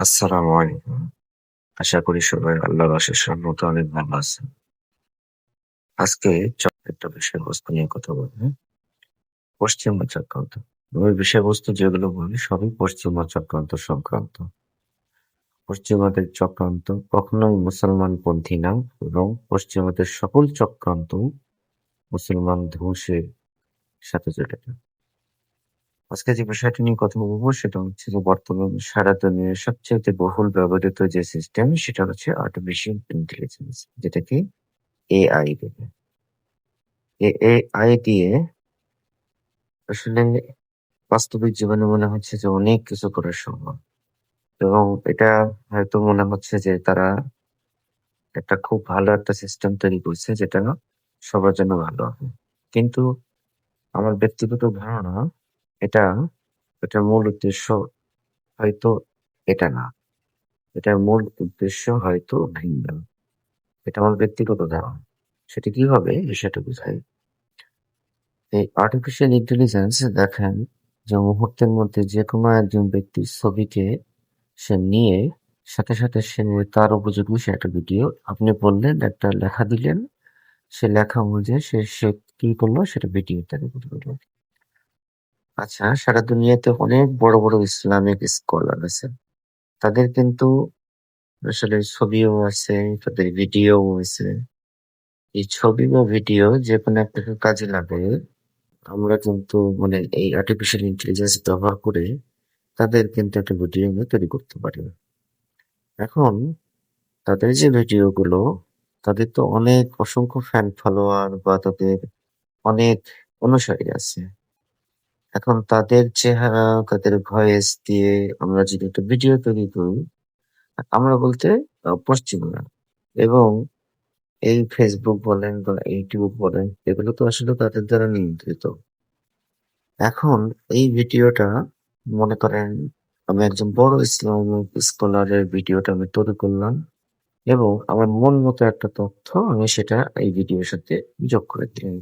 আসসালামু আলাইকুম। আশা করি সবাই আল্লাহর অশেষ রহমতে অনেক ভালো আছে আজকে একটা বিষয়বস্তু নিয়ে কথা বলব। পশ্চিমা চক্রান্ত। ওই বিষয়বস্তু যেগুলো বলি, সবই পশ্চিমা চক্রান্ত সংক্রান্ত। পশ্চিমাদের চক্রান্ত, কখনোই মুসলমানপন্থী না, এবং পশ্চিমাদের সকল চক্রান্ত মুসলমান ধ্বংসের সাথে জড়িত। আজকে যে বিষয়টি নিয়ে কথা বলব সেটা হচ্ছে যে বর্তমান সারা দুনিয়ার সবচেয়ে বহুল ব্যবহৃত যে সিস্টেম সেটা হচ্ছে আর্টিফিশিয়াল ইন্টেলিজেন্স যেটাকে এআই বলে। এআই দিয়ে আসলে বাস্তবিক জীবনে মনে হচ্ছে যে অনেক কিছু করা সম্ভব এবং এটা হয়তো মনে হচ্ছে যে তারা একটা খুব ভালো একটা সিস্টেম তৈরি করছে যেটা সবার জন্য ভালো হবে কিন্তু আমার ব্যক্তিগত ধারণা এটা, এটার মূল উদ্দেশ্য হয়তো এটা না। এটার মূল উদ্দেশ্য হয়তো ভিন্ন। এটা আমার ব্যক্তিগত ধারণা। সেটা কি হবে বিষয়টা বুঝাই। এই আর্টিফিশিয়াল ইন্টেলিজেন্স দেখেন যে মুহূর্তের মধ্যে যে কোনো একজন ব্যক্তির ছবিকে সে নিয়ে, সাথে সাথে সে তার উপযোগী সে একটা ভিডিও আপনি বললেন, একটা লেখা দিলেন। সে লেখা অনুযায়ী সে সে কি করল? সেটা ভিডিও তৈরি করে দিল আচ্ছা সারা দুনিয়াতে অনেক বড় বড় ইসলামিক স্কলার আছে। তাদের কিন্তু আসলে ছবিও আছে, তাদের ভিডিও আছে। এই ছবি বা ভিডিও যে কোনো একটা কাজে লাগে, আমরা কিন্তু মানে এই আর্টিফিশিয়াল ইন্টেলিজেন্স ব্যবহার করে তাদের কিন্তু একটা ভিডিও তৈরি করতে পারি। এখন তাদের যে ভিডিওগুলো, তাদের তো অনেক অসংখ্য ফ্যান ফলোয়ার বা তাদের অনেক অনুসারী আছে। এখন তাদের চেহারা, তাদের ভয়েস দিয়ে আমরা যদি একটা ভিডিও তৈরি করি, আমরা বলতে পশ্চিমা এবং এই ফেসবুক বলেন বা ইউটিউব বলেন, এগুলো তো আসলে তাদের দ্বারা নিয়ন্ত্রিত। এখন এই ভিডিওটা মনে করেন, আমি একজন বড় ইসলামিক স্কলারের ভিডিওটা আমি তৈরি করলাম এবং আমার মন মতো একটা তথ্য আমি সেটা এই ভিডিওর সাথে যোগ করে দিলাম।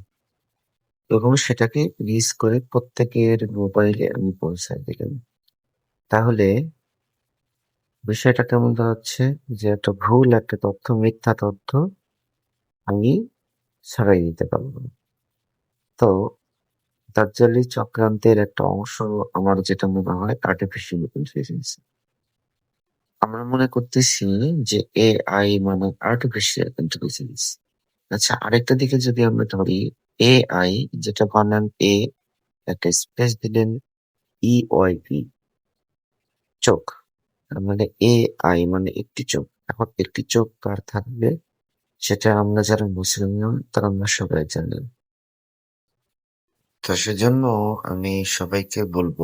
এবং সেটাকে রিলিজ করে প্রত্যেকের মোবাইলে আমি পৌঁছায় দিলাম। তাহলে বিষয়টা কেমন দাঁড়াচ্ছে? যে একটা ভুল, একটা তথ্য, মিথ্যা তথ্য আমি ছড়াই দিতে পারব। তো দাজ্জালি চক্রান্তের একটা অংশ আমার যেটা মনে হয় আর্টিফিশিয়াল ইন্টেলিজেন্স আমরা মনে করতেছি যে এআই মানে আর্টিফিশিয়াল ইন্টেলিজেন্স আচ্ছা আরেকটা দিকে যদি আমরা ধরি এআই যেটা বানান এ একটা স্পেস দিলেন ই ওয়াইপি চোখ। মানে এ আই মানে একটি চোখ। এখন একটি চোখ কার থাকবে? সেটা আমরা যারা মুসলিম, তারা আমরা সবাই জানি। তো সেজন্য আমি সবাইকে বলব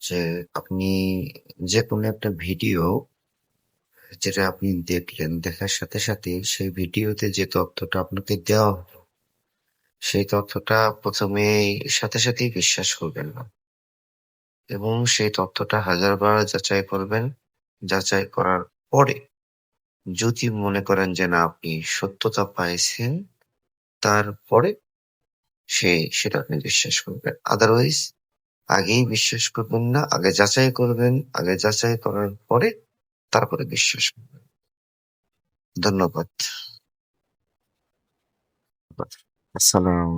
যে আপনি যে কোনো একটা ভিডিও যেটা আপনি দেখলেন, দেখার সাথে সাথে সেই ভিডিওতে যে তথ্যটা আপনাকে দেওয়া হলো সেই তথ্যটা প্রথমে সাথে সাথেই বিশ্বাস করবেন না। এবং সেই তথ্যটা হাজারবার যাচাই করবেন। যাচাই করার পরে যদি মনে করেন যে না, আপনি সত্যতা পাইছেন, তারপরে সে, সেটা আপনি বিশ্বাস করবেন। আদারওয়াইজ আগেই বিশ্বাস করবেন না, আগে যাচাই করবেন, আগে যাচাই করার পরে তারপরে বিশ্বাস করবেন। ধন্যবাদ। আসসালাম